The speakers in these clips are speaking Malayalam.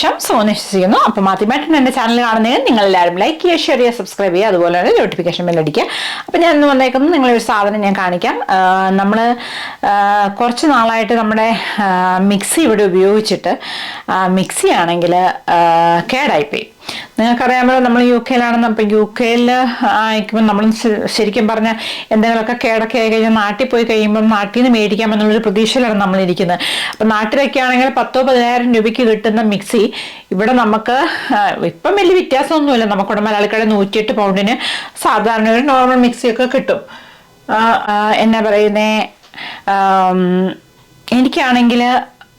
ശം സോന്ന് ചെയ്യുന്നു അപ്പം മാത്യമായിട്ട് എന്റെ ചാനൽ കാണുന്നതിന് നിങ്ങൾ എല്ലാവരും ലൈക്ക് ചെയ്യുക ഷെയർ ചെയ്യുക സബ്സ്ക്രൈബ് ചെയ്യുക അതുപോലെ തന്നെ നോട്ടിഫിക്കേഷൻ ബെൽ അടിക്കുക. അപ്പം ഞാൻ ഇന്ന് വന്നേക്കുന്നത് നിങ്ങളൊരു സാധനം ഞാൻ കാണിക്കാം. നമ്മൾ കുറച്ച് നാളായിട്ട് നമ്മുടെ മിക്സി ഇവിടെ ഉപയോഗിച്ചിട്ട് മിക്സി ആണെങ്കിൽ കേടായിപ്പോയി. നിങ്ങൾക്കറിയാമല്ലോ നമ്മൾ യു കെയിലാണെന്ന്. അപ്പം യു കെയിൽ ആയിരിക്കുമ്പോൾ നമ്മൾ ശരിക്കും പറഞ്ഞാൽ എന്തെങ്കിലുമൊക്കെ കേടൊക്കെ ആയി കഴിഞ്ഞാൽ നാട്ടിൽ പോയി കഴിയുമ്പോൾ നാട്ടിൽ നിന്ന് മേടിക്കാം എന്നുള്ളൊരു പ്രതീക്ഷയിലാണ് നമ്മൾ ഇരിക്കുന്നത് അപ്പം നാട്ടിലൊക്കെ ആണെങ്കിൽ പത്തോ പതിനായിരം രൂപയ്ക്ക് കിട്ടുന്ന മിക്സി ഇവിടെ നമുക്ക് ഇപ്പം വലിയ വ്യത്യാസമൊന്നുമില്ല. നമുക്കിവിടെ മലയാളിക്കട നൂറ്റിയെട്ട് പൗണ്ടിന് സാധാരണ ഒരു നോർമൽ മിക്സിയൊക്കെ കിട്ടും. എന്നാ പറയുന്നേ എനിക്കാണെങ്കിൽ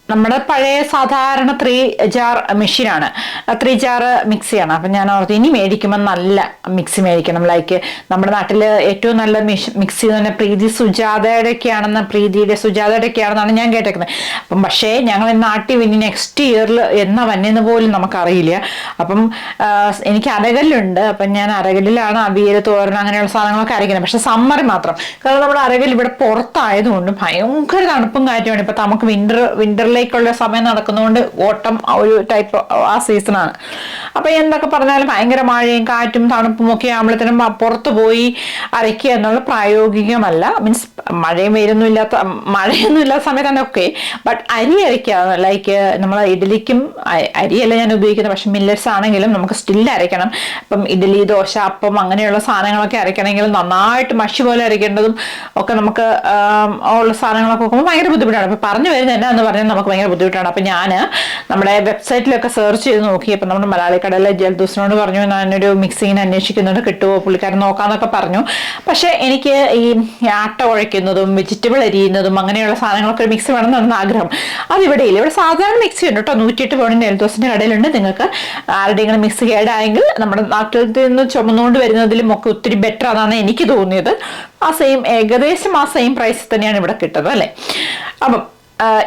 നമ്മുടെ പഴയ സാധാരണ ത്രീ ജാർ മെഷീനാണ്. ത്രീ ജാർ മിക്സിയാണ്. അപ്പം ഞാൻ ഓർത്ത് ഇനി മേടിക്കുമ്പോൾ നല്ല മിക്സി മേടിക്കണം. ലൈക്ക് നമ്മുടെ നാട്ടിൽ ഏറ്റവും നല്ല മിക്സി എന്ന് പറഞ്ഞാൽ പ്രീതി സുജാതയുടെ ഒക്കെയാണെന്ന് പ്രീതിയുടെ സുജാതയുടെ ഒക്കെയാണെന്നാണ് ഞാൻ കേട്ടേക്കുന്നത്. അപ്പം പക്ഷേ ഞങ്ങൾ നാട്ടിൽ ഇനി നെക്സ്റ്റ് ഇയറിൽ എന്നാ വന്നെന്ന് പോലും നമുക്കറിയില്ല. അപ്പം എനിക്ക് അരകല്ലുണ്ട്. അപ്പം ഞാൻ അരകല്ലിലാണ് അവിയൽ തോരൻ അങ്ങനെയുള്ള സാധനങ്ങളൊക്കെ അരയ്ക്കുന്നത്. പക്ഷെ സമ്മർ മാത്രം. കാരണം നമ്മുടെ അരകല്ല് ഇവിടെ പുറത്തായതുകൊണ്ട് ഭയങ്കര തണുപ്പും കാറ്റുമാണ് ഇപ്പം നമുക്ക് വിന്റർ വിന്ററിലേക്കുള്ള സമയം നടക്കുന്നതുകൊണ്ട് ഓട്ടം ഒരു ടൈപ്പ് ആ സീസണാണ് അപ്പം എന്തൊക്കെ പറഞ്ഞാലും ഭയങ്കര മഴയും കാറ്റും തണുപ്പും ഒക്കെ ആകുമ്പോഴത്തേനും പുറത്തു പോയി അരയ്ക്കുക എന്നുള്ള പ്രായോഗികമല്ല. മീൻസ് മഴയും വെയിലൊന്നും ഇല്ലാത്ത മഴയൊന്നും ഇല്ലാത്ത സമയത്താണ് ഓക്കെ ബട്ട് അരി അരയ്ക്കുക ലൈക്ക് നമ്മൾ ഇഡലിക്കും അരിയല്ല ഞാൻ ഉപയോഗിക്കുന്നത്. പക്ഷെ മില്ലറ്റ്സ് ആണെങ്കിലും നമുക്ക് സ്റ്റിൽ അരയ്ക്കണം. ഇപ്പം ഇഡലി ദോശ അപ്പം അങ്ങനെയുള്ള സാധനങ്ങളൊക്കെ അരയ്ക്കണമെങ്കിൽ നന്നായിട്ട് മഷി പോലെ അരയ്ക്കേണ്ടതും ഒക്കെ നമുക്ക് ഉള്ള സാധനങ്ങളൊക്കെ നോക്കുമ്പോൾ ഭയങ്കര ബുദ്ധിമുട്ടാണ്. അപ്പം പറഞ്ഞു വരുന്നത് എന്നാന്ന് പറഞ്ഞാൽ നമുക്ക് ഭയങ്കര ബുദ്ധിമുട്ടാണ്. അപ്പം ഞാൻ നമ്മുടെ വെബ്സൈറ്റിലൊക്കെ സെർച്ച് ചെയ്ത് നോക്കി അപ്പം നമ്മുടെ മലയാളി കടയിലെ ജൽദൂസിനോട് പറഞ്ഞു ഞാനൊരു മിക്സിങ്ങിന് അന്വേഷിക്കുന്നുണ്ട് കിട്ടുമോ പുള്ളിക്കാരൻ നോക്കാന്നൊക്കെ പറഞ്ഞു. പക്ഷേ എനിക്ക് ഈ ആട്ട ഉഴയ്ക്കുന്നതും വെജിറ്റബിൾ അരിയുന്നതും അങ്ങനെയുള്ള സാധനങ്ങളൊക്കെ ഒരു മിക്സി വേണമെന്നാണ് ആഗ്രഹം. അതിവിടെ ഇല്ല. ഇവിടെ സാധാരണ മിക്സി ഉണ്ട് കേട്ടോ. നൂറ്റിയെട്ട് പൗണ്ടിന്റെ എൽദോസിന്റെ കടയിലുണ്ട്. നിങ്ങൾക്ക് ആരുടെയെങ്കിലും മിക്സി കേടായെങ്കിൽ നമ്മുടെ നാട്ടിൽ നിന്ന് ചുമന്നുകൊണ്ട് വരുന്നതിലും ഒക്കെ ഒത്തിരി ബെറ്റർ ആണെന്നാണ് എനിക്ക് തോന്നിയത്. ആ സെയിം ഏകദേശം ആ സെയിം പ്രൈസിൽ തന്നെയാണ് ഇവിടെ കിട്ടുന്നത് അല്ലേ? അപ്പം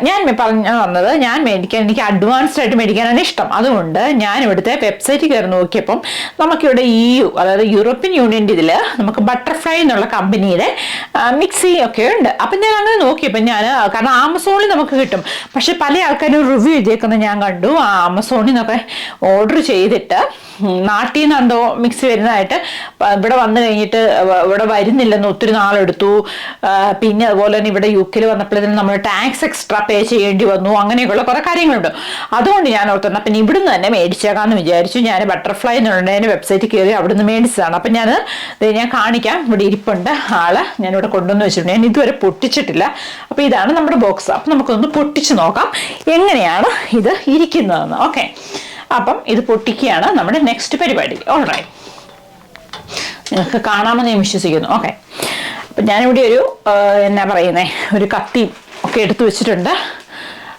ഞാൻ പറഞ്ഞു വന്നത് ഞാൻ മേടിക്കാൻ എനിക്ക് അഡ്വാൻസ്ഡ് ആയിട്ട് മേടിക്കാനാണ് ഇഷ്ടം. അതുകൊണ്ട് ഞാൻ ഇവിടുത്തെ വെബ്സൈറ്റ് കയറി നോക്കിയപ്പം നമുക്കിവിടെ ഇ യു അതായത് യൂറോപ്യൻ യൂണിയന്റെ ഇതിൽ നമുക്ക് ബട്ടർഫ്ലൈ എന്നുള്ള കമ്പനിയുടെ മിക്സി ഒക്കെ ഉണ്ട്. അപ്പം ഞാൻ അങ്ങനെ നോക്കിയപ്പോൾ ഞാൻ കാരണം ആമസോണിൽ നമുക്ക് കിട്ടും. പക്ഷെ പല ആൾക്കാരും റിവ്യൂ ചെയ്തേക്കുന്നത് ഞാൻ കണ്ടു. ആമസോണിൽ നിന്നൊക്കെ ഓർഡർ ചെയ്തിട്ട് നാട്ടിൽ നിന്ന് എന്തോ മിക്സി വരുന്നതായിട്ട് ഇവിടെ വന്നു കഴിഞ്ഞിട്ട് ഇവിടെ വരുന്നില്ലെന്ന് ഒത്തിരി നാളെടുത്തു. പിന്നെ അതുപോലെ തന്നെ ഇവിടെ യു കെയിൽ വന്നപ്പോഴത്തേനും നമ്മൾ ടാക്സ് എക്സ്ട്രാ പേ ചെയ്യേണ്ടി വന്നു അങ്ങനെയൊക്കെയുള്ള കുറേ കാര്യങ്ങളുണ്ട്. അതുകൊണ്ട് ഞാൻ ഓർത്തുണ്ട് അപ്പം ഇവിടുന്ന് തന്നെ മേടിച്ചേക്കാമെന്ന് വിചാരിച്ചു. ഞാൻ ബട്ടർഫ്ലൈ എന്നുള്ളതിന്റെ വെബ്സൈറ്റിൽ കയറി അവിടുന്ന് മേടിച്ചതാണ്. അപ്പം ഞാൻ ഞാൻ കാണിക്കാം. ഇവിടെ ഇരിപ്പുണ്ട് ആൾ. ഞാനിവിടെ കൊണ്ടുവന്ന് വെച്ചിട്ടുണ്ട്. ഞാൻ ഇതുവരെ പൊട്ടിച്ചിട്ടില്ല. അപ്പോൾ ഇതാണ് നമ്മുടെ ബോക്സ് അപ്പം നമുക്കൊന്ന് പൊട്ടിച്ച് നോക്കാം. എങ്ങനെയാണ് ഇത് ഇരിക്കുന്നതെന്ന്. ഓക്കെ. അപ്പം ഇത് പൊട്ടിക്കുകയാണ് നമ്മുടെ നെക്സ്റ്റ് പരിപാടി. ഓൾറൈറ്റ് നിങ്ങൾക്ക് കാണാമെന്ന് ഞാൻ വിശ്വസിക്കുന്നു. ഓക്കെ അപ്പം ഞാനിവിടെ ഒരു എന്നാ പറയുന്നേ? ഒരു കത്തി ഒക്കെ എടുത്തു വെച്ചിട്ടുണ്ട്.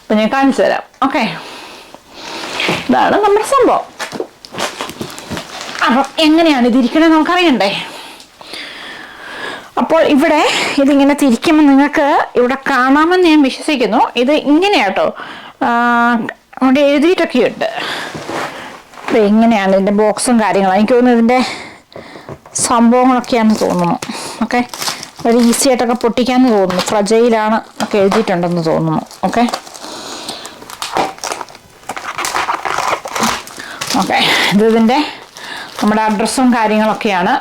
അപ്പം ഞാൻ കാണിച്ചു തരാം. ഓക്കെ ഇതാണ് നമ്മുടെ സംഭവം. അപ്പം എങ്ങനെയാണ് ഇതിരിക്കണേ നമുക്കറിയണ്ടേ? അപ്പോൾ ഇവിടെ ഇതിങ്ങനെ തിരിക്കുമ്പോൾ നിങ്ങൾക്ക് ഇവിടെ കാണാമെന്ന് ഞാൻ വിശ്വസിക്കുന്നു. ഇത് ഇങ്ങനെയാട്ടോ അവിടെ അവിടെ എഴുതിയിട്ടൊക്കെയുണ്ട് അപ്പം എങ്ങനെയാണ് ഇതിന്റെ ബോക്സും കാര്യങ്ങളും? എനിക്ക് തോന്നുന്നു ഇതിന്റെ സംഭവങ്ങളൊക്കെയാണെന്ന് തോന്നുന്നു. ഓക്കെ വളരെ ഈസി ആയിട്ടൊക്കെ പൊട്ടിക്കാന്ന് തോന്നുന്നു. ഫ്രജയിലാണ് ഒക്കെ എഴുതിയിട്ടുണ്ടെന്ന് തോന്നുന്നു. ഓക്കെ ഓക്കെ ഇത് ഇതിന്റെ നമ്മുടെ അഡ്രസ്സും കാര്യങ്ങളൊക്കെയാണ്.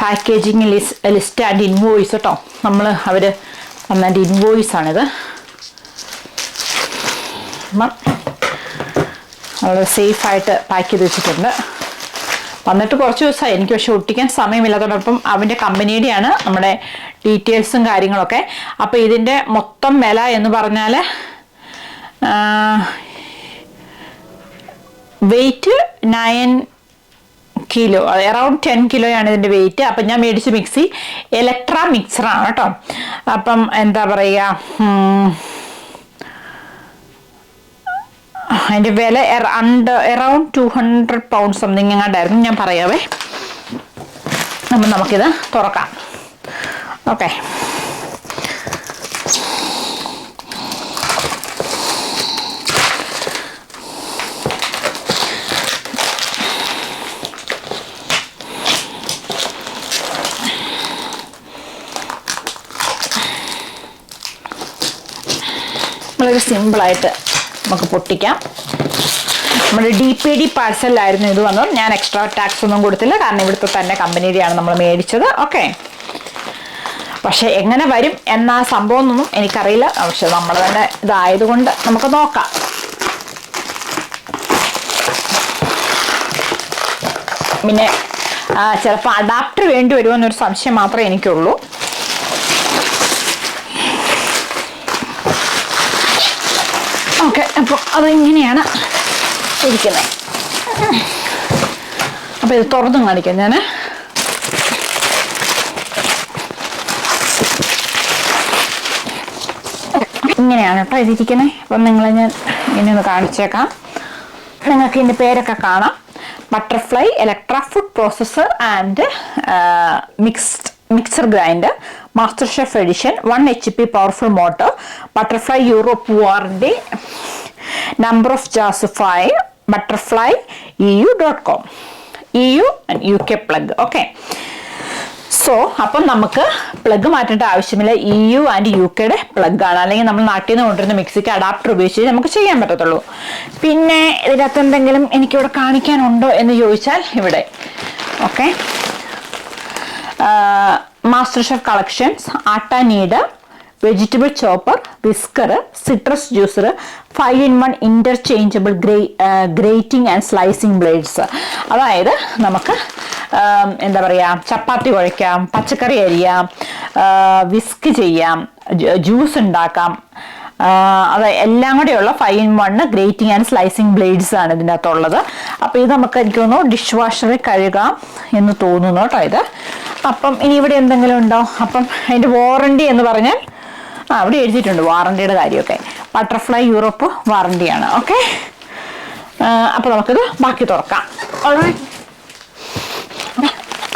Packaging list list and invoice കേട്ടോ നമ്മൾ അവർ തന്നതിന്റെ ഇൻവോയ്സ് ആണിത്. അപ്പം വളരെ സേഫായിട്ട് പാക്ക് ചെയ്ത് വെച്ചിട്ടുണ്ട്. വന്നിട്ട് കുറച്ച് ദിവസമായി. എനിക്ക് പക്ഷെ ഒട്ടിക്കാൻ സമയമില്ലാത്തതോടൊപ്പം അവന്റെ കമ്പനിയുടെയാണ് നമ്മുടെ ഡീറ്റെയിൽസും കാര്യങ്ങളൊക്കെ. അപ്പോൾ ഇതിന്റെ മൊത്തം വില എന്ന് പറഞ്ഞാൽ weight nine kilo around ten കിലോയാണ് ഇതിന്റെ വെയിറ്റ് അപ്പം ഞാൻ മേടിച്ച മിക്സി ഇലക്ട്ര മിക്സറാണ് കേട്ടോ അപ്പം എന്താ പറയുക അതിന്റെ വില and around two hundred pound something എങ്ങാണ്ടായിരുന്നു ഞാൻ പറയാവേ. അപ്പം നമുക്കിത് തുറക്കാം. ഓക്കെ വളരെ സിമ്പിളായിട്ട് നമുക്ക് പൊട്ടിക്കാം. നമ്മുടെ ഡി പി ഡി പാഴ്സലായിരുന്നു ഇത് വന്നത്. ഞാൻ എക്സ്ട്രാ ടാക്സ് ഒന്നും കൊടുത്തില്ല. കാരണം ഇവിടുത്തെ തന്നെ കമ്പനിയുടെയാണ് നമ്മൾ മേടിച്ചത്. ഓക്കെ പക്ഷെ എങ്ങനെ വരും എന്ന സംഭവം ഒന്നും എനിക്കറിയില്ല. പക്ഷെ നമ്മൾ തന്നെ ഇതായതുകൊണ്ട് നമുക്ക് നോക്കാം. പിന്നെ ചിലപ്പോൾ അഡാപ്റ്റർ വേണ്ടി വരുമെന്നൊരു സംശയം മാത്രമേ എനിക്കുള്ളൂ. ഓക്കെ അപ്പോൾ അത് ഇങ്ങനെയാണ് ഇരിക്കുന്നത് അപ്പോൾ ഇത് തുറന്നും കാണിക്കാം ഞാൻ ഇങ്ങനെയാണ് കേട്ടോ ഇതിരിക്കുന്നത് അപ്പം നിങ്ങളെ ഞാൻ ഇങ്ങനെ ഒന്ന് കാണിച്ചേക്കാം. നിങ്ങൾക്ക് ഇതിന്റെ പേരൊക്കെ കാണാം. Butterfly electra food processor and mixed mixer grinder master chef edition one H P powerful motor butterfly Europe വാറിന്റെ number of jazz five butterfly E U dot com E U U K plug okay so അപ്പം നമുക്ക് പ്ലഗ് മാറ്റേണ്ട ആവശ്യമില്ല. ഇ യു ആൻഡ് യു കെയുടെ പ്ലഗ് ആണ്. അല്ലെങ്കിൽ നമ്മൾ നാട്ടിൽ നിന്ന് കൊണ്ടുവരുന്ന മിക്സിക്ക് അഡാപ്റ്റർ ഉപയോഗിച്ച് നമുക്ക് ചെയ്യാൻ പറ്റത്തുള്ളൂ. പിന്നെ ഇതിനകത്ത് എന്തെങ്കിലും എനിക്കിവിടെ കാണിക്കാനുണ്ടോ എന്ന് ചോദിച്ചാൽ ഇവിടെ. Okay master chef collections atta vegetable chopper whisker citrus juicer five in one interchangeable grey grating and slicing blades അതായത് നമുക്ക് എന്താ പറയുക ചപ്പാത്തി കുഴയ്ക്കാം പച്ചക്കറി അരിയാം വിസ്ക് ചെയ്യാം ജ്യൂസ് ഉണ്ടാക്കാം അത് എല്ലാം കൂടെയുള്ള five in one grating and slicing blades ആണ് ഇതിന്റെ അകത്തുള്ളത് അപ്പോൾ ഇത് നമുക്ക് എനിക്ക് തോന്നുന്നു ഡിഷ് വാഷറിൽ കഴുകാം എന്ന് തോന്നുന്നു കേട്ടോ ഇത് അപ്പം ഇനി ഇവിടെ എന്തെങ്കിലും ഉണ്ടോ അപ്പം അതിന്റെ വാറണ്ടി എന്ന് പറഞ്ഞാൽ ആ അവിടെ എഴുതിയിട്ടുണ്ട് വാറണ്ടിയുടെ കാര്യമൊക്കെ ബട്ടർഫ്ലൈ യൂറോപ്പ് വാറണ്ടിയാണ് ഓക്കെ അപ്പോൾ നമുക്കിത് ബാക്കി തുറക്കാം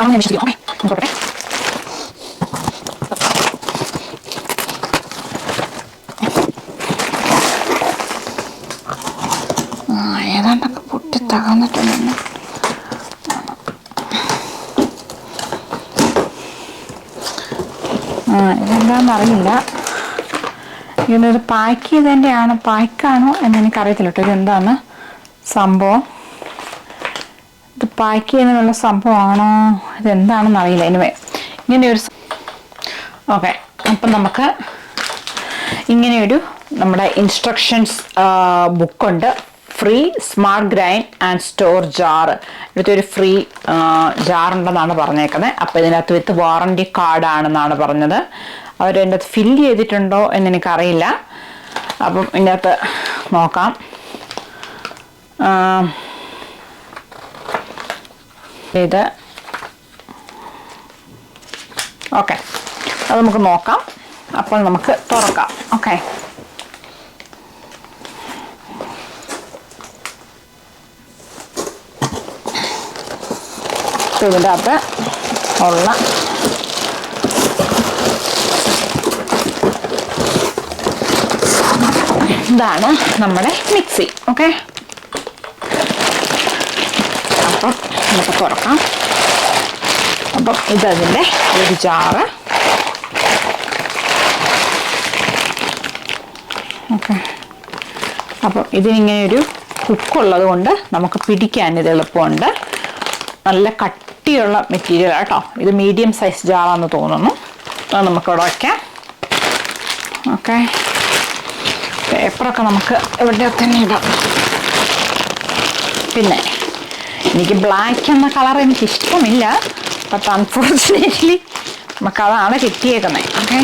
അങ്ങനെ ഏതാണ്ടൊക്കെ പൊട്ടി തകർന്നിട്ടുണ്ട് ആ ഇതെന്താണെന്നറിയില്ല ഇതൊരു പാക്ക് ചെയ്തതിന്റെ ആണോ പാക്കാണോ എന്ന് എനിക്കറിയത്തില്ല കേട്ടോ. ഇതെന്താണ് സംഭവം? ഇത് പാക്ക് ചെയ്യുന്നതിനുള്ള സംഭവമാണോ? ഇതെന്താണെന്ന് അറിയില്ല. എനിവേ ഇങ്ങനെ ഒരു ഓക്കെ അപ്പം നമുക്ക് ഇങ്ങനെയൊരു നമ്മുടെ instructions ബുക്കുണ്ട് free smart grind and store jar. ഇവിടുത്തെ ഒരു ഫ്രീ ജാർ ഉണ്ടെന്നാണ് പറഞ്ഞേക്കുന്നത് അപ്പോൾ ഇതിനകത്ത് വിത്ത് വാറണ്ടി കാർഡാണെന്നാണ് പറഞ്ഞത്. അവരെന്റെ അകത്ത് ഫില്ല് ചെയ്തിട്ടുണ്ടോ എന്ന് എനിക്കറിയില്ല. അപ്പം ഇതിന്റെ അകത്ത് നോക്കാം ഇത്. ഓക്കെ. അത് നമുക്ക് നോക്കാം. അപ്പോൾ നമുക്ക് തുറക്കാം. ഓക്കെ. ഇതിന്റെ അകത്ത് ഉള്ള ഇതാണ് നമ്മുടെ മിക്സി ഓക്കെ? അപ്പം നമുക്ക് തുറക്കാം. അപ്പം ഇതതിന്റെ ഒരു ജാറ്. ഓക്കെ. അപ്പം ഇതിനിങ്ങനെ ഒരു കുക്കുള്ളത് കൊണ്ട് നമുക്ക് പിടിക്കാൻ ഇത് എളുപ്പമുണ്ട്. നല്ല കട്ടിയുള്ള മെറ്റീരിയൽ കേട്ടോ ഇത് മീഡിയം സൈസ് ജാറാന്ന് തോന്നുന്നു. അത് നമുക്കിവിടെ വയ്ക്കാം ഓക്കെ പേപ്പറൊക്കെ നമുക്ക് ഇവിടെ തന്നെ ഇടാം. പിന്നെ എനിക്ക് ബ്ലാക്ക് എന്ന കളർ എനിക്ക് ഇഷ്ടമില്ല. ബട്ട് അൺഫോർച്ചുനേറ്റ്ലി നമുക്ക് അതാണ് കിട്ടിയേക്കുന്നത് ഓക്കെ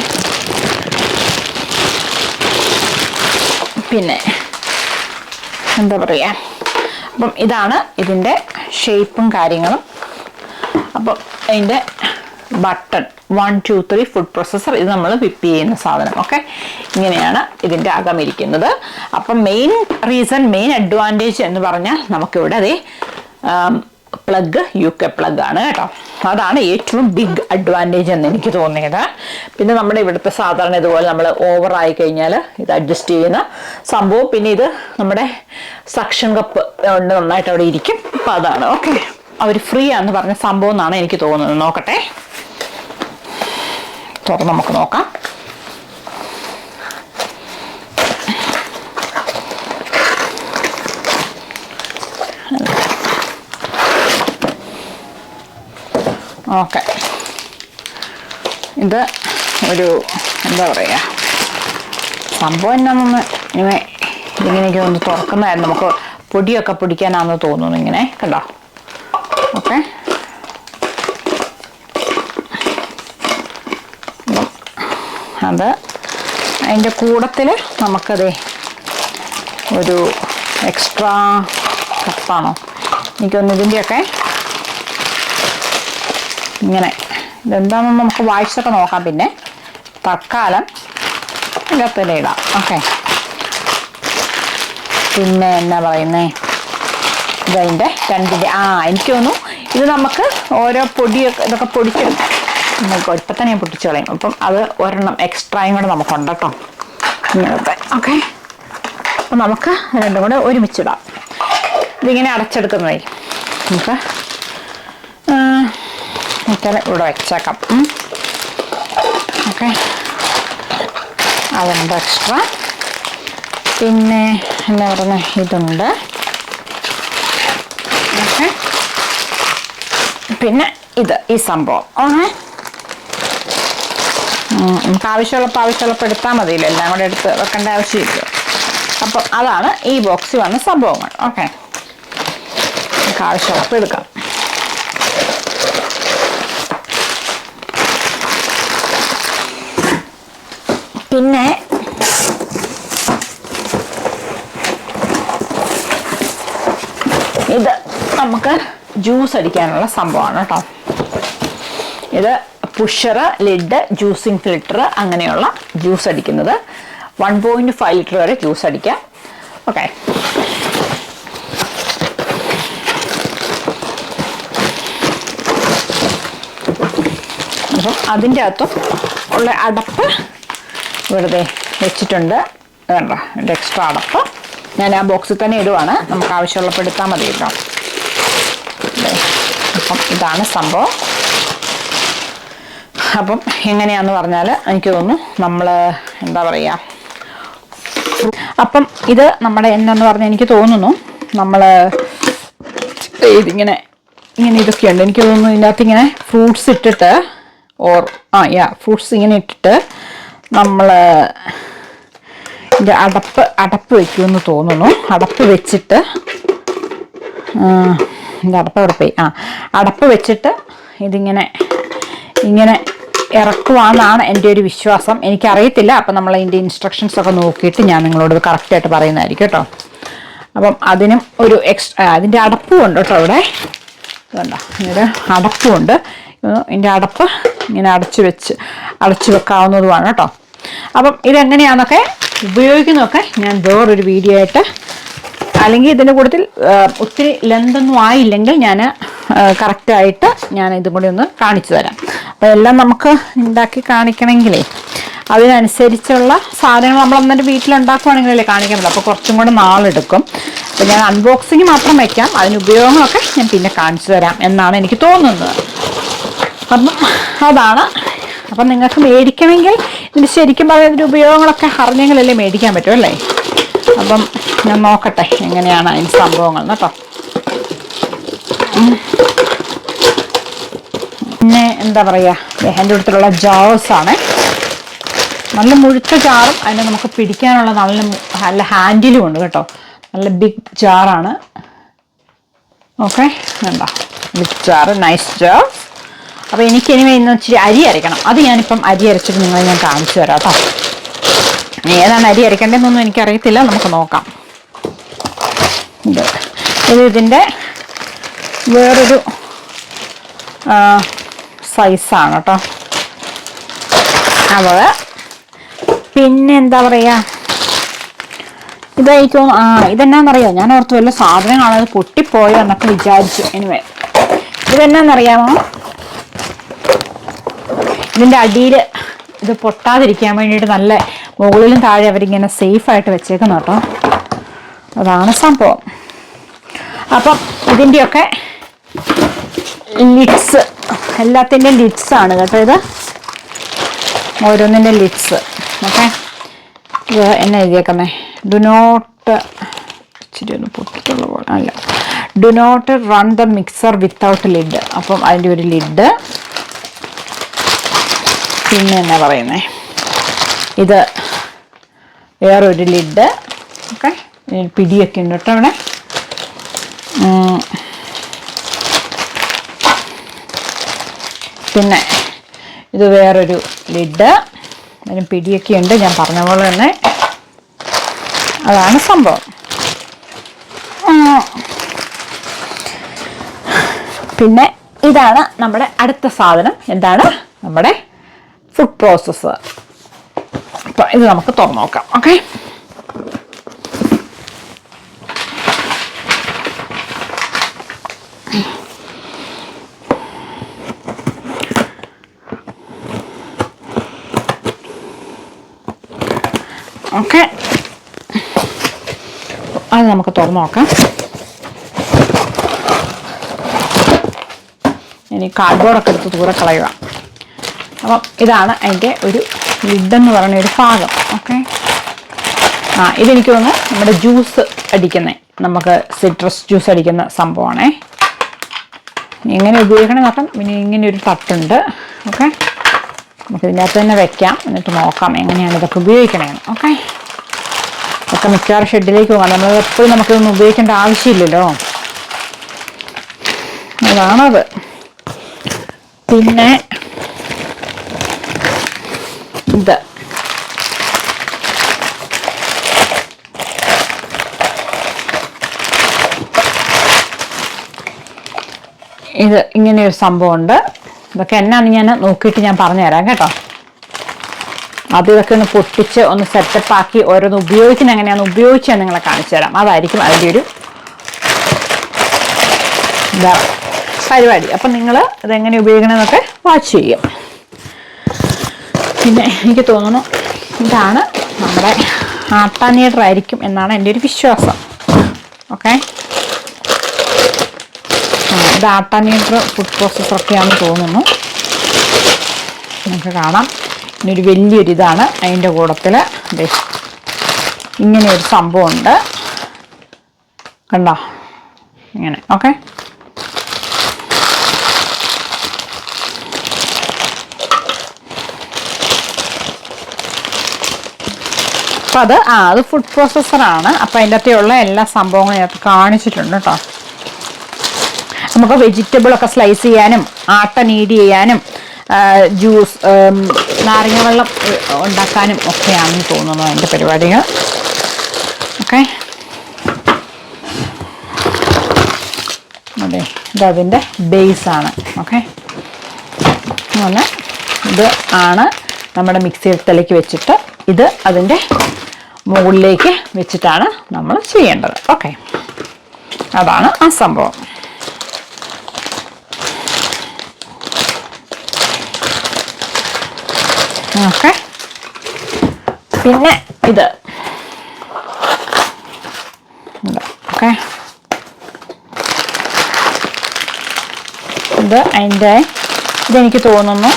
പിന്നെ എന്താ പറയുക അപ്പം ഇതാണ് ഇതിന്റെ ഷേപ്പും കാര്യങ്ങളും. അപ്പം അതിന്റെ button. One two three food processor ഇത് നമ്മൾ വിപ്പ് ചെയ്യുന്ന സാധനം ഓക്കെ ഇങ്ങനെയാണ് ഇതിന്റെ അകമിരിക്കുന്നത് അപ്പം മെയിൻ റീസൺ മെയിൻ അഡ്വാന്റേജ് എന്ന് പറഞ്ഞാൽ നമുക്കിവിടെ അതേ പ്ലഗ് യു കെ പ്ലഗ് ആണ് കേട്ടോ. അതാണ് ഏറ്റവും ബിഗ് അഡ്വാന്റേജ് എന്ന് എനിക്ക് തോന്നിയത്. പിന്നെ നമ്മുടെ ഇവിടുത്തെ സാധാരണ ഇതുപോലെ നമ്മൾ ഓവർ ആയി കഴിഞ്ഞാൽ ഇത് അഡ്ജസ്റ്റ് ചെയ്യുന്ന സംഭവം. പിന്നെ ഇത് നമ്മുടെ സക്ഷൻ കപ്പ് കൊണ്ട് നന്നായിട്ട് അവിടെ ഇരിക്കും. അപ്പം അതാണ് ഓക്കെ അവർ ഫ്രീ ആണെന്ന് പറഞ്ഞ സംഭവം എന്നാണ് എനിക്ക് തോന്നുന്നത്. നോക്കട്ടെ. തുറന്ന് നമുക്ക് നോക്കാം. ഓക്കെ. ഇത് ഒരു എന്താ പറയുക സംഭവം എന്നാണെന്ന് ഇങ്ങനെ ഇങ്ങനെയൊക്കെ ഒന്ന് തുറക്കുന്നതായിരുന്നു. നമുക്ക് പൊടിയൊക്കെ പിടിക്കാനാണെന്ന് തോന്നുന്നു ഇങ്ങനെ. കണ്ടോ? ഓക്കെ. അത് അതിന്റെ കൂടത്തിൽ നമുക്കത് ഒരു എക്സ്ട്രാ കപ്പാണോ? എനിക്കൊന്ന് ഇതിന്റെയൊക്കെ ഇങ്ങനെ ഇതെന്താണെന്ന് നമുക്ക് വായിച്ചൊക്കെ നോക്കാം പിന്നെ. തൽക്കാലം ഇതിനകത്തന്നെ ഇടാം. ഓക്കെ. പിന്നെ എന്നാ പറയുന്നേ? ഇതതിന്റെ രണ്ടിന്റെ. ആ എനിക്ക് തോന്നുന്നു ഇത് നമുക്ക് ഓരോ പൊടിയൊക്കെ ഇതൊക്കെ പൊടിച്ചെടുക്കാം നമുക്ക് ഇപ്പം തന്നെ ഞാൻ പൊട്ടിച്ചു കളയും. അപ്പം അത് ഒരെണ്ണം എക്സ്ട്രായും കൂടെ നമുക്കുണ്ട് കേട്ടോ. ഇങ്ങനത്തെ. ഓക്കെ അപ്പം നമുക്ക് രണ്ടും കൂടെ ഒരുമിച്ചിടാം. ഇതിങ്ങനെ അടച്ചെടുക്കുന്നതായി നമുക്ക് മറ്റേ ഇവിടെ വെച്ചേക്കാം. ഓക്കെ അതുണ്ട് എക്സ്ട്രാ പിന്നെ എന്താ പറയുക ഇതുണ്ട്. പിന്നെ ഇത് ഈ സംഭവം. ഓണേ നമുക്ക് ആവശ്യമുള്ളപ്പോൾ ആവശ്യമുള്ളപ്പോൾ എടുത്താൽ മതിയില്ല. എല്ലാം കൂടെ എടുത്ത് വെക്കേണ്ട ആവശ്യമില്ല. അപ്പം അതാണ് ഈ ബോക്സിൽ വന്ന സംഭവങ്ങൾ. ഓക്കെ. നമുക്ക് ആവശ്യമുള്ളപ്പോൾ എടുക്കാം. പിന്നെ ഇത് നമുക്ക് ജ്യൂസ് അടിക്കാനുള്ള സംഭവമാണ് കേട്ടോ ഇത് പുഷർ ലിഡ് ജ്യൂസിങ് ഫിൽറ്റർ അങ്ങനെയുള്ള ജ്യൂസ് അടിക്കുന്നത്. വൺ പോയിന്റ് ഫൈവ് ലിറ്റർ വരെ ജ്യൂസ് അടിക്കാം. ഓക്കെ അപ്പം അതിന്റെ അകത്തും ഉള്ള അടപ്പ് വെറുതെ വെച്ചിട്ടുണ്ട്. വേണ്ട എന്റെ എക്സ്ട്രാ അടപ്പ്. ഞാൻ ആ ബോക്സിൽ തന്നെ ഇടുവാണ്. നമുക്ക് ആവശ്യമുള്ളപ്പോൾ എടുത്താൽ മതി കേട്ടോ അപ്പം ഇതാണ് സംഭവം. അപ്പം എങ്ങനെയാന്ന് പറഞ്ഞാൽ എനിക്ക് തോന്നുന്നു നമ്മൾ എന്താ പറയുക അപ്പം ഇത് നമ്മുടെ എന്നു പറഞ്ഞാൽ എനിക്ക് തോന്നുന്നു നമ്മൾ ഇതിങ്ങനെ ഇങ്ങനെ ഇതൊക്കെയുണ്ട്. എനിക്ക് തോന്നുന്നു ഇതിനകത്ത് ഇങ്ങനെ ഫ്രൂട്ട്സ് ഇട്ടിട്ട് ഓർ ആ യാ ഫ്രൂട്ട്സ് ഇങ്ങനെ ഇട്ടിട്ട് നമ്മൾ ഇതിന്റെ അടപ്പ് അടപ്പ് വയ്ക്കുമെന്ന് തോന്നുന്നു. അടപ്പ് വെച്ചിട്ട് ഇതിന്റെ അടപ്പ് അവിടെ പോയി. ആ അടപ്പ് വെച്ചിട്ട് ഇതിങ്ങനെ ഇങ്ങനെ ഇറക്കുവാന്നാണ് എന്റെ ഒരു വിശ്വാസം. എനിക്കറിയത്തില്ല അപ്പം നമ്മൾ അതിന്റെ ഇൻസ്ട്രക്ഷൻസ് ഒക്കെ നോക്കിയിട്ട് ഞാൻ നിങ്ങളോട് കറക്റ്റായിട്ട് പറയുന്നതായിരിക്കും കേട്ടോ. അപ്പം അതിനും ഒരു എക്സ്ട്രാ അതിന്റെ അടപ്പും ഉണ്ട് കേട്ടോ അവിടെ. ഇതുണ്ടോ? ഇതിന്റെ അടപ്പുണ്ട് ഇതിന്റെ അടപ്പ് ഇങ്ങനെ അടച്ചു വെച്ച് അടച്ചു വെക്കാവുന്നതുമാണ് കേട്ടോ. അപ്പം ഇതെങ്ങനെയാണെന്നൊക്കെ ഉപയോഗിക്കുന്നതൊക്കെ ഞാൻ വേറൊരു വീഡിയോ ആയിട്ട് അല്ലെങ്കിൽ ഇതിന്റെ കൂട്ടത്തിൽ ഒത്തിരി ലെന്തൊന്നും ആയില്ലെങ്കിൽ ഞാൻ കറക്റ്റായിട്ട് ഞാൻ ഇതും കൂടി ഒന്ന് കാണിച്ചു തരാം. അപ്പോൾ എല്ലാം നമുക്ക് ഉണ്ടാക്കി കാണിക്കണമെങ്കിലേ അതിനനുസരിച്ചുള്ള സാധനങ്ങൾ നമ്മൾ അന്നേരം വീട്ടിലുണ്ടാക്കുവാണെങ്കിലല്ലേ കാണിക്കാൻ പറ്റും അപ്പോൾ കുറച്ചും കൂടെ നാളെടുക്കും. അപ്പോൾ ഞാൻ അൺബോക്സിങ് മാത്രം വയ്ക്കാം അതിന് ഉപയോഗങ്ങളൊക്കെ ഞാൻ പിന്നെ കാണിച്ചു തരാം എന്നാണ് എനിക്ക് തോന്നുന്നത്. അപ്പം അതാണ്. അപ്പം നിങ്ങൾക്ക് മേടിക്കണമെങ്കിൽ ഇതിന് ശരിക്കും പറയുന്നതിന്റെ ഉപയോഗങ്ങളൊക്കെ അറിഞ്ഞെങ്കിലല്ലേ മേടിക്കാൻ പറ്റും അല്ലേ? അപ്പം ഞാൻ നോക്കട്ടെ എങ്ങനെയാണ് അതിന് സംഭവങ്ങൾ കേട്ടോ. പിന്നെ എന്താ പറയുക എന്റെ അടുത്തുള്ള ആണ്. നല്ല മുഴുത്ത ജാറും അതിനെ നമുക്ക് പിടിക്കാനുള്ള നല്ല നല്ല ഹാൻഡിലും ഉണ്ട് കേട്ടോ. നല്ല ബിഗ് ജാറാണ്. ഓക്കെ വേണ്ട ബിഗ് ജാറ് നൈസ് ജാർ അപ്പോൾ എനിക്കിനി ഇന്ന് ഇച്ചിരി അരി അരയ്ക്കണം. അത് ഞാനിപ്പം അരി അരച്ചിട്ട് നിങ്ങളെ ഞാൻ കാണിച്ചു തരാം കേട്ടോ ഏതാണ് അരി അരയ്ക്കേണ്ടതെന്നൊന്നും എനിക്കറിയത്തില്ല. നമുക്ക് നോക്കാം. ഇത് ഇത് ഇതിന്റെ വേറൊരു സൈസാണ് കേട്ടോ അപ്പോൾ പിന്നെ എന്താ പറയുക ഇതായിരിക്കും ആ ഇതെന്നാന്നറിയോ? ഞാൻ ഓർത്ത് വല്ല സാധനങ്ങളാണ് അത് പൊട്ടിപ്പോയോ എന്നൊക്കെ വിചാരിച്ചു. എനിവേ ഇതെന്നാന്നറിയാമോ? ഇതിന്റെ അടിയിൽ ഇത് പൊട്ടാതിരിക്കാൻ വേണ്ടിയിട്ട് നല്ല മുകളിലും താഴെ അവരിങ്ങനെ സേഫായിട്ട് വെച്ചേക്കുന്നു കേട്ടോ. അതാണ് സംഭവം. അപ്പം ഇതിന്റെയൊക്കെ ലിഡ്സ് എല്ലാത്തിന്റെയും ലിഡ്സ് ആണ് കേട്ടോ ഇത്. ഓരോന്നിന്റെ ലിഡ്സ് ഓക്കെ? ഇത് എന്നെ എഴുതിയേക്കുന്നേ? ഡു നോട്ട് ഇച്ചിരി ഒന്ന് പൊട്ടിട്ടുള്ള പോലെ. അല്ല. Do not run the mixer without lid അപ്പം അതിന്റെ ഒരു ലിഡ് പിന്നെ എന്നാ പറയുന്നേ? ഇത് വേറൊരു ലിഡ് ഓക്കെ പിടിയൊക്കെ ഉണ്ട് കേട്ടോ അവിടെ. പിന്നെ ഇത് വേറൊരു ലിഡ് അതിന് പിടിയൊക്കെ ഉണ്ട്. ഞാൻ പറഞ്ഞ പോലെ തന്നെ അതാണ് സംഭവം. പിന്നെ ഇതാണ് നമ്മുടെ അടുത്ത സാധനം. എന്താണ്? നമ്മുടെ ഫുഡ് പ്രോസസ്സർ ഇത് നമുക്ക് തുറന്നു നോക്കാം. ഓക്കെ ഓക്കെ അത് നമുക്ക് തുറന്നു നോക്കാം. ഇനി കാർഡ്ബോർഡൊക്കെ എടുത്ത് ദൂരെ കളയുക. അപ്പം ഇതാണ് അതിന്റെ ഒരു ലിഡെന്ന് പറയുന്ന ഒരു ഭാഗം ഓക്കെ ആ ഇതെനിക്ക് തോന്നുന്നു നമ്മുടെ ജ്യൂസ് അടിക്കുന്നത് നമുക്ക് സിട്രസ് ജ്യൂസ് അടിക്കുന്ന സംഭവമാണേ. എങ്ങനെ ഉപയോഗിക്കണം നോക്കാം. പിന്നെ ഇങ്ങനെ ഒരു തട്ടുണ്ട് ഓക്കെ നമുക്ക് ഇതിനകത്ത് തന്നെ വെക്കാം. എന്നിട്ട് നോക്കാം എങ്ങനെയാണ് ഇതൊക്കെ ഉപയോഗിക്കണേന്ന് ഓക്കെ ഒക്കെ മിക്കവാറും ഷെഡിലേക്ക് പോകാം. നമ്മൾ എപ്പോഴും നമുക്കിതൊന്നും ഉപയോഗിക്കേണ്ട ആവശ്യമില്ലല്ലോ. അതാണത് പിന്നെ ഇത് ഇത് ഇങ്ങനെ ഒരു സംഭവമുണ്ട്. ഇതൊക്കെ എന്നാണ് ഞാൻ നോക്കിയിട്ട് ഞാൻ പറഞ്ഞു തരാം കേട്ടോ. അത് ഇതൊക്കെ ഒന്ന് പൊട്ടിച്ച് ഒന്ന് സെറ്റപ്പ് ആക്കി ഓരോന്ന് ഉപയോഗിക്കുന്ന എങ്ങനെയാണ് ഉപയോഗിച്ച് ഞാൻ നിങ്ങളെ കാണിച്ചു തരാം. അതായിരിക്കും അതിന്റെ ഒരു പരിപാടി. അപ്പം നിങ്ങൾ ഇതെങ്ങനെ ഉപയോഗിക്കണമെന്നൊക്കെ വാച്ച് ചെയ്യും. പിന്നെ എനിക്ക് തോന്നുന്നു ഇതാണ് നമ്മുടെ ആട്ടാനീഡർ ആയിരിക്കും എന്നാണ് എന്റെ ഒരു വിശ്വാസം. ഓക്കെ ഇത് ആട്ടാനീഡർ ഫുഡ് പ്രോസസ്സറൊക്കെയാണെന്ന് തോന്നുന്നു. നമുക്ക് കാണാം. ഇനി ഒരു വലിയൊരു ഇതാണ് അതിന്റെ കൂടത്തിൽ ഇങ്ങനെ ഒരു സംഭവമുണ്ട്. കണ്ടോ? ഇങ്ങനെ ഓക്കെ അപ്പം അത് ആ അത് ഫുഡ് പ്രോസസ്സറാണ് അപ്പം അതിന്റെ അകത്തുള്ള എല്ലാ സംഭവങ്ങളും ഇതിനകത്ത് കാണിച്ചിട്ടുണ്ട് കേട്ടോ നമുക്ക് വെജിറ്റബിൾ ഒക്കെ സ്ലൈസ് ചെയ്യാനും ആട്ട നീഡ് ചെയ്യാനും ജ്യൂസ് നാരങ്ങ വെള്ളം ഉണ്ടാക്കാനും ഒക്കെയാണെന്ന് തോന്നുന്നു അതിന്റെ പരിപാടികൾ. ഓക്കെ. അതെ ഇത് അതിന്റെ ബേസാണ് ഓക്കെ. അതുപോലെ ഇത് ആണ് നമ്മുടെ മിക്സി തലയ്ക്ക് വെച്ചിട്ട് ഇത് അതിന്റെ മുകളിലേക്ക് വെച്ചിട്ടാണ് നമ്മൾ ചെയ്യേണ്ടത്. ഓക്കെ അതാണ് ആ സംഭവം. ഓക്കെ പിന്നെ ഇത്. ഓക്കെ ഇത് അതിന്റെ ഇതെനിക്ക് തോന്നുന്നു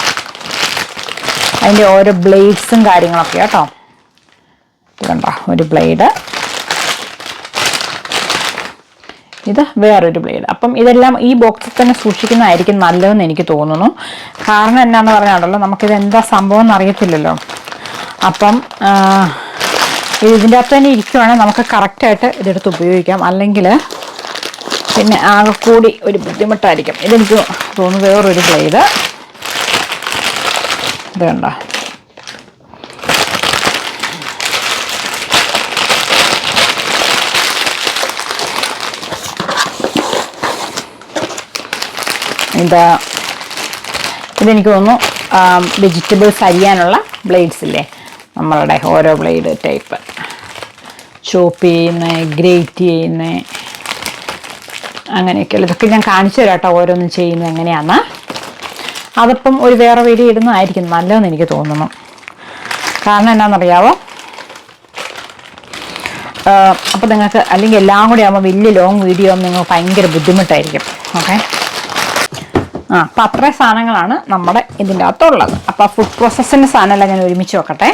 അതിന്റെ ഓരോ ബ്ലേഡ്സും കാര്യങ്ങളൊക്കെ കേട്ടോ ഇത് ഒരു ബ്ലേഡ്. ഇത് വേറൊരു ബ്ലേഡ്. അപ്പം ഇതെല്ലാം ഈ ബോക്സിൽ തന്നെ സൂക്ഷിക്കുന്നതായിരിക്കും നല്ലതെന്ന് എനിക്ക് തോന്നുന്നു. കാരണം എന്നാന്ന് പറഞ്ഞാണല്ലോ നമുക്കിത് എന്താ സംഭവം എന്ന് അറിയത്തില്ലല്ലോ അപ്പം ഇതിന്റെ അകത്ത് തന്നെ ഇരിക്കുവാണെങ്കിൽ നമുക്ക് കറക്റ്റായിട്ട് ഇതെടുത്ത് ഉപയോഗിക്കാം. അല്ലെങ്കിൽ പിന്നെ ആകെ കൂടി ഒരു ബുദ്ധിമുട്ടായിരിക്കും. ഇതെനിക്ക് തോന്നുന്നു വേറൊരു ബ്ലേഡ്. ഇത് ഇത് ഇതെനിക്ക് തോന്നുന്നു വെജിറ്റബിൾസ് അരിയാനുള്ള ബ്ലേഡ്സ് ഇല്ലേ? നമ്മളുടെ ഓരോ ബ്ലേഡ് ടൈപ്പ് ചോപ്പ് ചെയ്യുന്ന ഗ്രേറ്റ് ചെയ്യുന്ന അങ്ങനെയൊക്കെയുള്ള ഇതൊക്കെ ഞാൻ കാണിച്ചു തരാം കേട്ടോ ഓരോന്നും ചെയ്യുന്നത് എങ്ങനെയാന്ന്. അതിപ്പം ഒരു വേറെ വീഡിയോ ഇടുന്നതായിരിക്കും നല്ലതെന്ന് എനിക്ക് തോന്നുന്നു. കാരണം എന്താണെന്നറിയാവോ? അപ്പോൾ നിങ്ങൾക്ക് അല്ലെങ്കിൽ എല്ലാം കൂടി ആകുമ്പോൾ വലിയ ലോങ് വീഡിയോ ആകുമ്പോൾ നിങ്ങൾക്ക് ഭയങ്കര ബുദ്ധിമുട്ടായിരിക്കും. ഓക്കെ ആ അപ്പം അത്രയും സാധനങ്ങളാണ് നമ്മുടെ ഇതിന്റെ അകത്തുള്ളത്. അപ്പോൾ ഫുഡ് പ്രോസസ്സിന്റെ സാധനമെല്ലാം ഞാൻ ഒരുമിച്ച് വെക്കട്ടെ.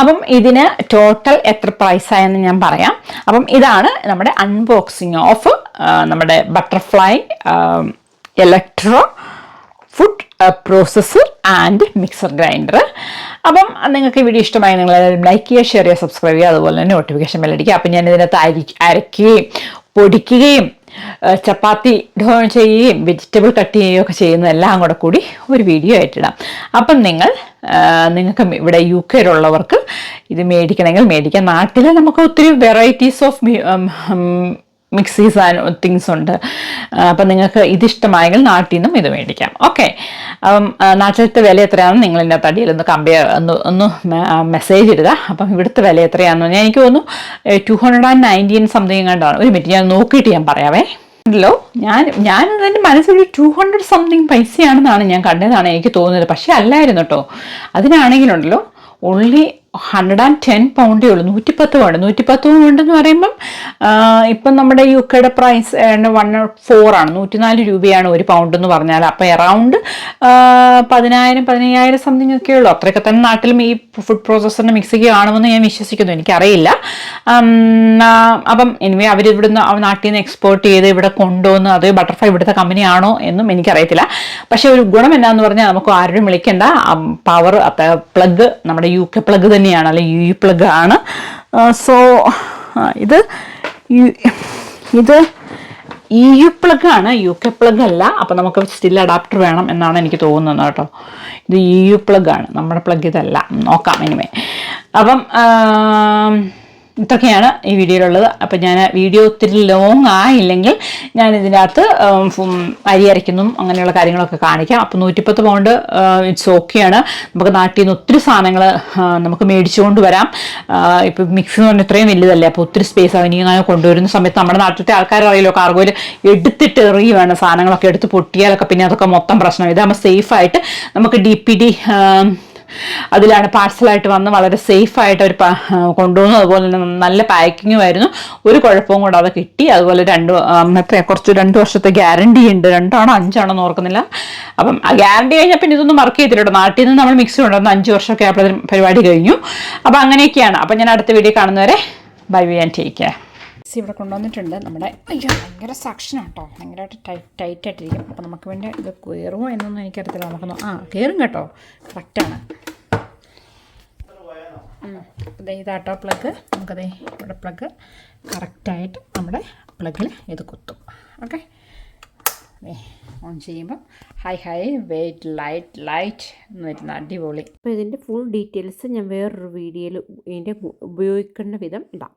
അപ്പം ഇതിന് ടോട്ടൽ എത്ര പ്രൈസ് ആയെന്ന് ഞാൻ പറയാം. അപ്പം ഇതാണ് നമ്മുടെ അൺബോക്സിങ് ഓഫ് നമ്മുടെ butterfly electro food processor and mixer grinder അപ്പം നിങ്ങൾക്ക് ഈ വീഡിയോ ഇഷ്ടമായി നിങ്ങൾ ലൈക്ക് ചെയ്യുക ഷെയർ ചെയ്യുക സബ്സ്ക്രൈബ് ചെയ്യുക അതുപോലെ തന്നെ നോട്ടിഫിക്കേഷൻ ബെല്ലടിക്കുക അപ്പം ഞാൻ ഇതിനകത്ത് അരി അരയ്ക്കുകയും പൊടിക്കുകയും ചപ്പാത്തി ഡോ ചെയ്യുകയും വെജിറ്റബിൾ കട്ട് ചെയ്യുകയും ഒക്കെ ചെയ്യുന്നതെല്ലാം കൂടെ കൂടി ഒരു വീഡിയോ ആയിട്ടിടാം. അപ്പം നിങ്ങൾ നിങ്ങൾക്ക് ഇവിടെ യു കെയിലുള്ളവർക്ക് ഇത് മേടിക്കണമെങ്കിൽ മേടിക്കാം. നാട്ടിൽ നമുക്ക് ഒത്തിരി varieties of mixies and things ഉണ്ട്. അപ്പം നിങ്ങൾക്ക് ഇതിഷ്ടമായെങ്കിൽ നാട്ടിൽ നിന്നും ഇത് മേടിക്കാം. ഓക്കെ അപ്പം നാട്ടിലത്തെ വില എത്രയാണെന്ന് നിങ്ങൾ എന്റെ തടിയിൽ ഒന്ന് കമ്പയർ ഒന്ന് ഒന്ന് മെസ്സേജ് ഇടുക. അപ്പം ഇവിടുത്തെ വില എത്രയാണെന്ന് ഞാൻ എനിക്ക് തോന്നുന്നു two hundred and nineteen something കണ്ടാണ് ഒരു മിനിറ്റ് ഞാൻ നോക്കിയിട്ട് ഞാൻ പറയാവേ. ഉണ്ടല്ലോ ഞാൻ ഞാൻ എന്റെ മനസ്സിൽ ടു ഹൺഡ്രഡ് സംതിങ് പൈസയാണെന്നാണ് ഞാൻ കണ്ടതാണ് എനിക്ക് തോന്നുന്നത്. പക്ഷേ അല്ലായിരുന്നു കേട്ടോ അതിനാണെങ്കിലുണ്ടല്ലോ ഓൺലി ഹൺഡ്രഡ് ആൻഡ് ടെൻ പൗണ്ടേ ഉള്ളൂ. നൂറ്റിപ്പത്ത് പൗണ്ട് നൂറ്റിപ്പത്ത് പൗണ്ട് എന്ന് പറയുമ്പം ആ, ഇപ്പം നമ്മുടെ യു കെയുടെ പ്രൈസ് വൺ ഫോർ ആണ്. നൂറ്റിനാല് രൂപയാണ് ഒരു പൗണ്ട് എന്ന് പറഞ്ഞാൽ. അപ്പം എറൗണ്ട് പതിനായിരം പതിനയ്യായിരം സംതിങ് ഒക്കെ ഉള്ളൂ. അത്രയൊക്കെ തന്നെ നാട്ടിലും ഈ ഫുഡ് പ്രോസസ്സറിന് മിക്സിക്ക് കാണുമെന്ന് ഞാൻ വിശ്വസിക്കുന്നു. എനിക്കറിയില്ല. അപ്പം എനിവേ അവർ അവ നാട്ടിൽ നിന്ന് എക്സ്പോർട്ട് ചെയ്ത് ഇവിടെ കൊണ്ടുവന്ന് അത് ബട്ടർഫ്ലൈ ഇവിടുത്തെ കമ്പനിയാണോ എന്നും എനിക്കറിയത്തില്ല. പക്ഷേ ഒരു ഗുണം എന്നാന്ന് പറഞ്ഞാൽ നമുക്ക് ആരും വിളിക്കേണ്ട. പവർ പ്ലഗ് നമ്മുടെ യു കെ പ്ലഗ് തന്നെയാണ് അല്ലെങ്കിൽ യു പ്ലഗ് ആണ് സോ ഇത് ഇത് ഇ യു പ്ലഗ് ആണ് യു കെ പ്ലഗ് അല്ല അപ്പോൾ നമുക്ക് സ്റ്റിൽ അഡാപ്റ്റർ വേണം എന്നാണ് എനിക്ക് തോന്നുന്നത് കേട്ടോ. ഇത് ഇ യു പ്ലഗ് ആണ് നമ്മുടെ പ്ലഗ് ഇതല്ല. നോക്കാം എനിവേ അപ്പം ആം, ഇതൊക്കെയാണ് ഈ വീഡിയോയിലുള്ളത്. അപ്പം ഞാൻ വീഡിയോ ഒത്തിരി ലോങ് ആയില്ലെങ്കിൽ ഞാൻ ഇതിനകത്ത് അരി അരയ്ക്കുന്നതും അങ്ങനെയുള്ള കാര്യങ്ങളൊക്കെ കാണിക്കാം. അപ്പം നൂറ്റിപ്പത്ത് പൗണ്ട് ഇറ്റ്സ് ഓക്കെയാണ് നമുക്ക് നാട്ടിൽ നിന്ന് ഒത്തിരി സാധനങ്ങൾ നമുക്ക് മേടിച്ചുകൊണ്ട് വരാം. ഇപ്പം മിക്സി എന്ന് പറഞ്ഞാൽ ഇത്രയും വലുതല്ലേ? അപ്പോൾ ഒത്തിരി സ്പേസ് ഇനി അങ്ങനെ കൊണ്ടുവരുന്ന സമയത്ത് നമ്മുടെ നാട്ടിലത്തെ ആൾക്കാർ അറിയില്ലോ കാർഗോയിൽ എടുത്തിട്ട് എറിയുവാണ് സാധനങ്ങളൊക്കെ എടുത്ത് പൊട്ടിയാലൊക്കെ പിന്നെ അതൊക്കെ മൊത്തം പ്രശ്നം ഇതാകുമ്പോൾ സേഫായിട്ട് നമുക്ക് ഡി പി ഡി അതിലാണ് പാഴ്സലായിട്ട് വന്ന് വളരെ സേഫായിട്ട് അവർ കൊണ്ടുവന്നു. അതുപോലെ തന്നെ നല്ല പാക്കിങ്ങും ആയിരുന്നു. ഒരു കുഴപ്പവും കൂടാതെ കിട്ടി. അതുപോലെ രണ്ട് എത്ര കുറച്ച് രണ്ട് വർഷത്തെ ഗ്യാരണ്ടി ഉണ്ട്. രണ്ടാണോ അഞ്ചാണോ ഓർക്കുന്നില്ല. അപ്പം ആ ഗ്യാരണ്ടി കഴിഞ്ഞാൽ പിന്നെ ഇതൊന്നും വർക്ക് ചെയ്തില്ല നാട്ടിൽ നിന്ന് നമ്മൾ മിക്സി കൊണ്ടുവന്ന് അഞ്ച് വർഷമൊക്കെ ആയപ്പോഴത്തേനും പരിപാടി കഴിഞ്ഞു. അപ്പം അങ്ങനെയൊക്കെയാണ്. അപ്പം ഞാൻ അടുത്ത വീഡിയോ കാണുന്നവരെ bye bye and take care mixie ഇവിടെ കൊണ്ടുവന്നിട്ടുണ്ട്. നമ്മുടെ അയ്യോ ഭയങ്കര സക്ഷനാണ് കേട്ടോ ഭയങ്കരമായിട്ട് ടൈറ്റ് ടൈറ്റ് ആയിട്ടിരിക്കും. അപ്പോൾ നമുക്ക് വേണ്ടി ഇത് കയറുമോ എന്നൊന്നും എനിക്കറിയത്തില്ല. നമുക്കൊന്ന് ആ കയറും കേട്ടോ. കറക്റ്റാണ് ദേ ഇതാട്ടോ പ്ലഗ് നമുക്കതേ ഇവിടെ പ്ലഗ് കറക്റ്റായിട്ട് നമ്മുടെ പ്ലഗിൽ ഇത് കുത്തും. ഓക്കെ ഓൺ ചെയ്യുമ്പം high high wait light light എന്ന് വരുന്ന അടിപൊളി. അപ്പോൾ ഇതിന്റെ ഫുൾ ഡീറ്റെയിൽസ് ഞാൻ വേറൊരു വീഡിയോയിൽ ഇതിന്റെ ഉപയോഗിക്കേണ്ട വിധം ഇടാം.